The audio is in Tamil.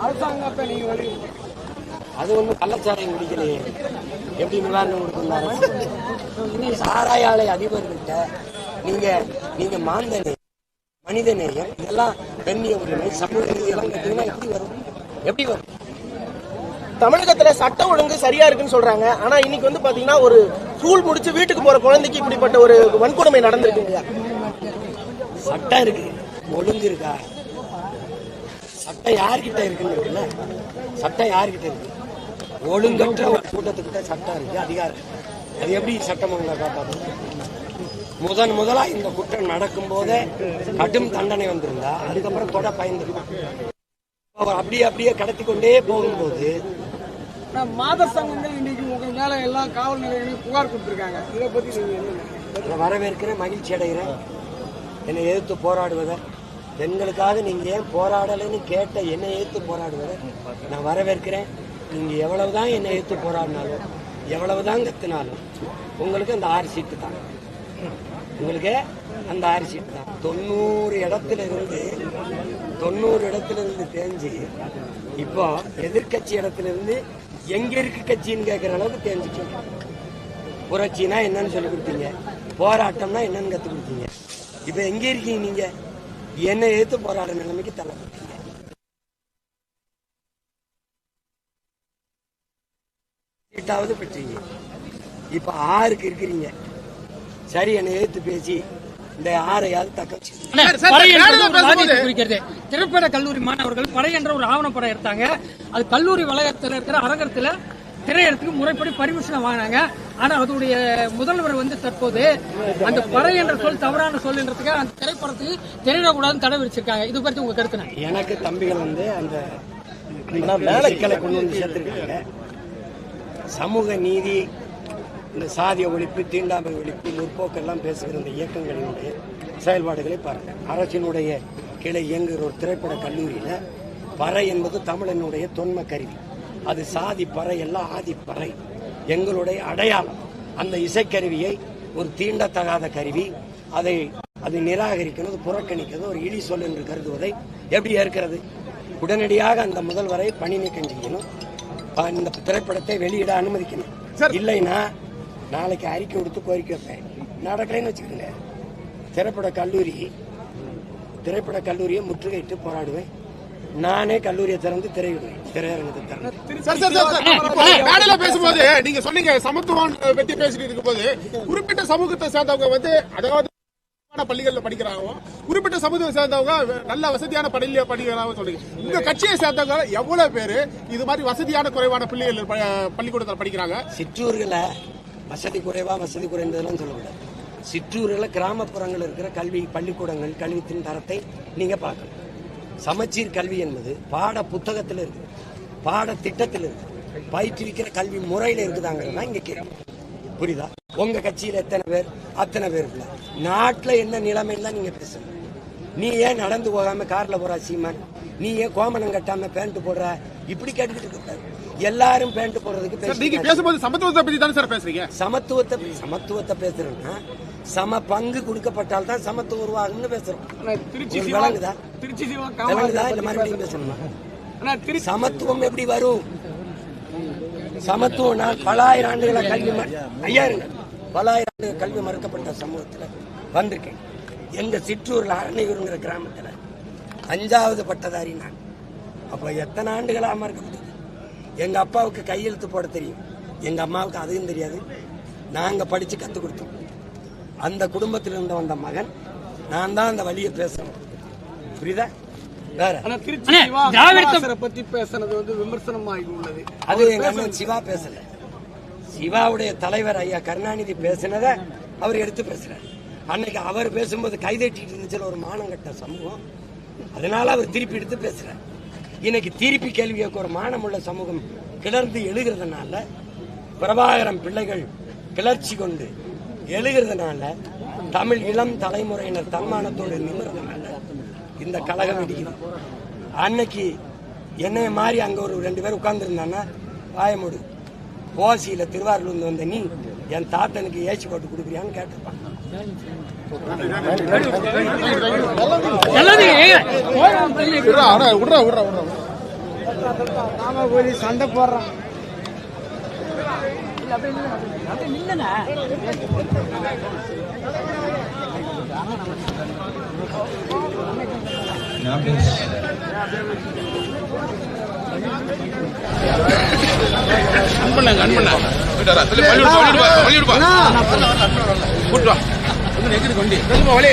அரசாங்கம் அப்ப நீங்க அது ஒன்றும் கள்ளச்சாராயம் குடிக்கலையே. எப்படி நிவாரணம் அரசு சாராய ஆலை அதிபர்கிட்ட நீங்க நீங்க மாந்தனே மனிதநேயம் இதெல்லாம் பெண்ணிய உரிமை சமூக நீதி எல்லாம் கேட்டீங்கன்னா எப்படி வரும்? எப்படி வரும்? தமிழகத்துல சட்ட ஒழுங்கு சரியா இருக்குன்னு சொல்றாங்க. ஆனா இன்னைக்கு வந்து பாத்தீங்கன்னா ஒரு ஸ்கூல் முடிச்சு வீட்டுக்கு போற குழந்தைக்கு இப்படிப்பட்ட ஒரு வன்கொடுமை நடந்திருக்குங்க சட்டம் இருக்கு. ஒழுங்கு இருக்கா? சட்டம் யார்கிட்ட இருக்குன்னு இருக்குல்ல சட்டம் யார்கிட்ட இருக்கு? ஒழுங்கற்ற ஒரு கூட்டத்துக்கிட்ட சட்டம் இருக்கு அதிகாரம். அது எப்படி சட்டம் ஒழுங்கா காப்பாற்று முதன் முதலா இந்த குற்றம் நடக்கும் போதே கடும் தண்டனை வந்திருந்தா அதுக்கப்புறம் தொட பயந்துருக்கும் அவர் அப்படியே அப்படியே கடத்தி கொண்டே போகும்போது மாதர் சங்கங்கள் இன்னைக்கு உங்க மேல எல்லா காவல் நிலையங்களையும் புகார் கொடுத்திருக்காங்க. இதை பத்தி நீங்க என்ன வரவேற்கிறேன் மகிழ்ச்சி அடைகிறேன். என்னை எதிர்த்து போராடுவதை பெண்களுக்காக நீங்க ஏன் போராடலைன்னு கேட்ட என்னை எதிர்த்து போராடுவதை நான் வரவேற்கிறேன். நீங்க எவ்வளவுதான் என்னை எதிர்த்து போராடினாலும் எவ்வளவுதான் கத்தினாலும் உங்களுக்கு அந்த ஆறு சீட்டு தான். உங்களுக்கு அந்த ஆறு சீட்டு தான். தொண்ணூறு இடத்துல இருந்து தொண்ணூறு இடத்துல இருந்து தேஞ்சு இப்போ எதிர்க்கட்சி இடத்துல இருந்து எங்க இருக்கு கட்சின்னு கேட்குற அளவுக்கு தேஞ்சிச்சு புரட்சினா என்னன்னு சொல்லி கொடுத்தீங்க. போராட்டம்னா என்னன்னு கத்து கொடுத்தீங்க. இப்ப எங்க இருக்கீங்க நீங்க? என்ன எதிர்த்து போராட நிலைமைக்கு தள்ளப்பட்டீங்க. சீட்டாவது பெற்றீங்க இப்ப ஆறுக்கு இருக்கிறீங்க. சரி என்னை எதிர்த்து பேசி இந்த ஆறையாவது தக்க குறிக்கிறது. திரைப்பட கல்லூரி மாணவர்கள் படை என்ற ஒரு ஆவணப்படம் எடுத்தாங்க. அது கல்லூரி வளாகத்தில் இருக்கிற அரங்கத்துல திரையரத்துக்கு முறைப்படி பர்மிஷன் வாங்கினாங்க ஆனா அதோடைய முதல்வர் வந்து தற்போது அந்த பறை என்ற சொல் தவறான சொல்லுன்றதுக்கு அந்த திரைப்படத்துக்கு திரையிடக்கூடாதுன்னு தடை விரிச்சிருக்காங்க இது பற்றி உங்க கருத்து எனக்கு தம்பிகள் வந்து அந்த வேலைக்களை கொண்டு வந்து சேர்த்திருக்காங்க. சமூக நீதி இந்த சாதிய ஒழிப்பு தீண்டாமை ஒழிப்பு முற்போக்கெல்லாம் பேசுகிற இந்த இயக்கங்களினுடைய செயல்பாடுகளை பாருங்க. அரசினுடைய கிளை இயங்குகிற ஒரு திரைப்பட கல்லூரியில் பறை என்பது தமிழனுடைய தொன்ம கருவி அது சாதி பறை எல்லாம் ஆதி பறை. எங்களுடைய அடையாளம். அந்த இசைக்கருவியை ஒரு தீண்டத்தகாத கருவி அதை அது நிராகரிக்கிறது புறக்கணிக்கிறது ஒரு இழி சொல் என்று கருதுவதை எப்படி ஏற்கிறது? உடனடியாக அந்த முதல்வரை பணி நீக்கம் செய்யணும். இந்த திரைப்படத்தை வெளியிட அனுமதிக்கணும். இல்லைன்னா நாளைக்கு அறிக்கை கொடுத்து கோரிக்கை வைப்பேன். நடக்கலைன்னு வச்சுக்கோங்க திரைப்பட கல்லூரி திரைப்பட கல்லூரியை முற்றுகையிட்டு போராடுவேன். நானே கல்லூரியை திறந்து திரையிடுவேன். திரையரங்கத்தை திறந்து. பேசும்போது நீங்க சொன்னீங்க சமத்துவம் பத்தி பேசிட்டு இருக்கும்போது குறிப்பிட்ட சமூகத்தை சேர்ந்தவங்க வந்து அதாவது பள்ளிகள்ல படிக்கிறாங்க குறிப்பிட்ட சமூகத்தை சேர்ந்தவங்க நல்ல வசதியான பள்ளியில படிக்கிறாங்க சொல்றீங்க. உங்க கட்சியை சேர்ந்தவங்க எவ்வளவு பேரு இது மாதிரி வசதியான குறைவான பள்ளிகள் ப- பள்ளிக்கூடத்துல படிக்கிறாங்க? சிற்றூர்களை வசதி குறைவா வசதி குறைந்ததெல்லாம் சொல்லக்கூடாது. சிற்றூரில் கிராமப்புறங்கள் இருக்கிற கல்வி பள்ளிக்கூடங்கள் கல்வித்தின் தரத்தை நீங்க பார்க்கணும். சமச்சீர் கல்வி என்பது பாட புத்தகத்தில் இருக்கு. பாட திட்டத்தில் இருக்கு. பயிற்றுவிக்கிற கல்வி முறையில் இருக்குதாங்கிறது இங்க கேள்வி. புரியுதா? உங்க கட்சியில எத்தனை பேர்? அத்தனை பேர் இல்ல. நாட்டுல என்ன நிலைமைன்னு தான் நீங்க பேசணும். நீ ஏன் நடந்து போகாம கார்ல போற சீமான்? நீ ஏன் கோமணம் கட்டாம பேண்ட் போடுற? இப்படி கேட்டுக்கிட்டு இருக்காரு எல்லாரும் பேண்ட் போடுறதுக்கு நீங்க பேசும்போது சமத்துவத்தை பத்தி தானே சார் பேசுறீங்க? சமத்துவத்தை சமத்துவத்தை பேசுறோம்னா சம பங்கு கொடுக்கப்பட்டால் தான் சமத்துவம் உருவாகும்னு பேசுறோம். விளங்குதா திருச்சி சிவா மறுபடியும். பேசணுமா சமத்துவம் எப்படி வரும்? சமத்துவம் நான் பல ஆயிரம் ஆண்டுகளா கல்வி மறு- ஐயா இருங்க பல ஆயிரம் ஆண்டுகள் கல்வி மறுக்கப்பட்ட சமூகத்துல வந்திருக்கேன். எங்க சிற்றூர்ல அரணையூருங்கிற கிராமத்துல அஞ்சாவது பட்டதாரி நான். அப்ப எத்தனை ஆண்டுகளா மறுக்கப்பட்டது? எங்க அப்பாவுக்கு கையெழுத்து போட தெரியும். எங்க அம்மாவுக்கு அதுவும் தெரியாது. நாங்க படிச்சு கத்து கொடுத்தோம். அந்த குடும்பத்தில் இருந்து வந்த மகன் நான் தான் அந்த வழியை பேசணும். புரியுதா? பத்தி பேசுனது வந்து விமர்சனமாகி உள்ளது அது அண்ணன் சிவா பேசல. சிவாவுடைய தலைவர் ஐயா கருணாநிதி பேசினத அவர் எடுத்து பேசுறாரு. அன்னைக்கு அவர் பேசும்போது கைதட்டிட்டு இருந்துச்சுல ஒரு மானங்கட்ட சமூகம். அதனால அவர் திருப்பி எடுத்து பேசுறாரு. இன்னைக்கு திருப்பி கேள்வி கேட்க ஒரு மானமுள்ள சமூகம் கிளர்ந்து எழுகிறதுனால பிரபாகரம் பிள்ளைகள் கிளர்ச்சி கொண்டு எழுகிறதுனால தமிழ் இளம் தலைமுறையினர் தன்மானத்தோடு நிமிர்றதுனால இந்த கழகம் இடிக்குது. அன்னைக்கு என்னைய மாதிரி அங்க ஒரு ரெண்டு பேர் உட்கார்ந்துருந்தான்னா வாயமுடு ஓசியில திருவாரூர்ல வந்த நீ என் தாத்தனுக்கு ஏசி போட்டு கொடுக்குறியான்னு கேட்டிருப்பான். நாம போய் சண்டை போடுறான் அன்பண்ணாங்க அன்பண்ணா போயிட்டாரா சொல்லி வழி விடுப்பா வழி விடுப்பா வழி விடுப்பா கூட்டு வா. வந்து வழி